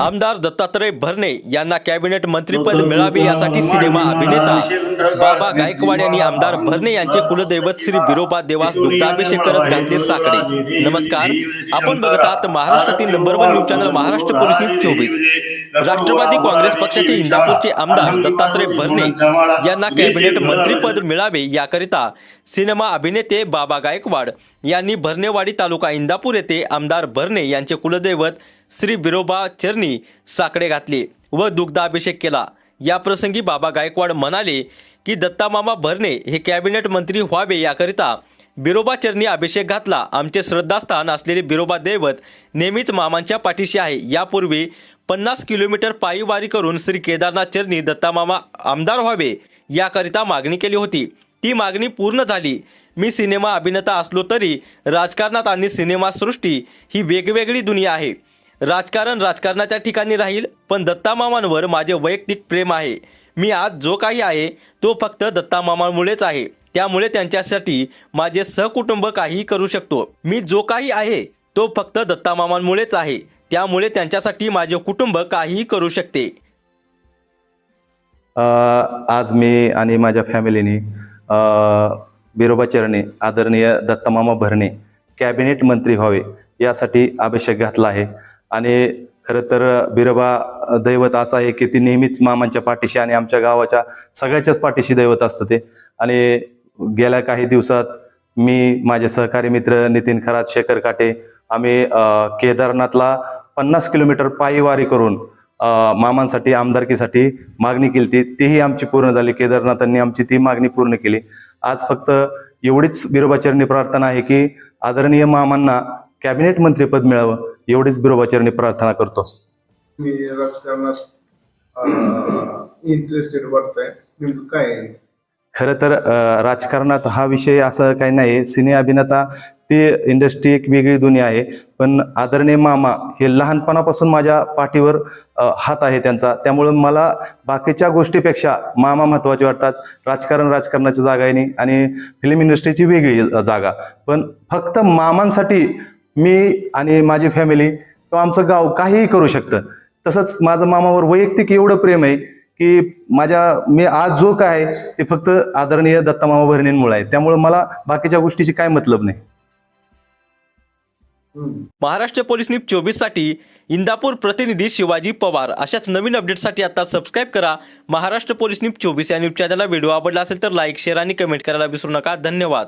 आमदार दत्तात्रय भरणे यांना कॅबिनेट मंत्रीपद मिळावे यासाठी सिनेमा अभिनेता बाबा गायकवाड यांनी आमदार भरणे यांचे कुलदैवत श्री बिरोबा देवास दुग्धाभिषेक करत घातले साकडे. नमस्कार. आपण बघत आहात महाराष्ट्रातील number one news channel Maharashtra police news चोवीस. राष्ट्रवादी काँग्रेस पक्षाचे इंदापूरचे आमदार दत्तात्रय भरणे यांना कॅबिनेट मंत्रीपद मिळावे याकरिता सिनेमा अभिनेते बाबा गायकवाड यांनी भरणेवाडी तालुका इंदापूर येथे आमदार भरणे यांचे कुलदैवत श्री बिरोबा चरणी साकडे घातले व दुग्धाभिषेक केला. याप्रसंगी बाबा गायकवाड म्हणाले की दत्तामामा भरणे हे कॅबिनेट मंत्री व्हावे याकरिता बिरोबा चरणी अभिषेक घातला. आमचे श्रद्धास्थान असलेले बिरोबा दैवत नेहमीच मामांच्या पाठीशी आहे. यापूर्वी पन्नास किलोमीटर पायीवारी करून श्री केदारनाथ चरणी दत्तामामा आमदार व्हावे याकरिता मागणी केली होती. ती मागणी पूर्ण झाली. मी सिनेमा अभिनेता असलो तरी राजकारणात आणि सिनेमासृष्टी ही वेगवेगळी दुनिया आहे. राजकारण राजकारणाच्या ठिकाणी राहील पण दत्तामामांवर माझे वैयक्तिक प्रेम आहे. मी आज जो काही आहे तो फक्त दत्तामामांमुळेच आहे. त्यामुळे त्यांच्यासाठी माझे सहकुटुंब काहीही करू शकतो. मी जो काही आहे तो फक्त दत्तामामांमुळेच आहे. त्यामुळे त्यांच्यासाठी माझे कुटुंब काहीही करू शकते. आज मी आणि माझ्या फॅमिलीने बिरोबा चरणे आदरणीय दत्तामामा भरणे कॅबिनेट मंत्री व्हावे यासाठी अभिषेक घातला आहे. आणि खरं तर बिरबा दैवत असं आहे की ती नेहमीच मामांच्या पाठीशी आणि आमच्या गावाच्या सगळ्याच्याच पाठीशी दैवत असतं ते. आणि गेल्या काही दिवसात मी माझे सहकारी मित्र नितीन खरात शेखर काटे आम्ही केदारनाथला पन्नास किलोमीटर पायी वारी करून मामांसाठी आमदारकीसाठी मागणी केली ती तीही आमची पूर्ण झाली. केदारनाथांनी आमची ती मागणी पूर्ण केली. आज फक्त एवढीच बिरोबाचरणी प्रार्थना आहे की आदरणीय मामांना कॅबिनेट मंत्रीपद मिळावं. एवढीच बिरोबाचरणी प्रार्थना करतो. मी राजकारणात इंटरेस्टेड वाटतंय. नेमकं काय आहे? खरं तर अ, राजकारणात हा विषय असं काही नाही. सिने अभिनेता ती इंडस्ट्री एक वेगळी दुनिया आहे. पण आदरणीय मामा हे लहानपणापासून माझ्या पाठीवर अ, हात आहे त्यांचा. त्यामुळे मला बाकीच्या गोष्टीपेक्षा मामा महत्त्वाचे वाटतात. राजकारण राजकारणाची जागा आहे नाही आणि फिल्म इंडस्ट्रीची वेगळी जागा. पण फक्त मामांसाठी मी आणि माझी फॅमिली किंवा आमचं गाव काहीही करू शकतं. तसंच माझं मामावर वैयक्तिक एवढं प्रेम आहे की माझ्या मी आज जो काय आहे ते फक्त आदरणीय दत्तामामा बहिणींमुळे आहे. त्यामुळे मला बाकीच्या गोष्टीची काय मतलब नाही. महाराष्ट्र पोलीस न्यूज चोवीससाठी इंदापूर प्रतिनिधी शिवाजी पवार. अशाच नवीन अपडेटसाठी आता सबस्क्राईब करा. महाराष्ट्र पोलीस न्यूज चोवीस या न्यूज चॅनलला व्हिडिओ आवडला असेल तर लाईक शेअर आणि कमेंट करायला विसरू नका. धन्यवाद.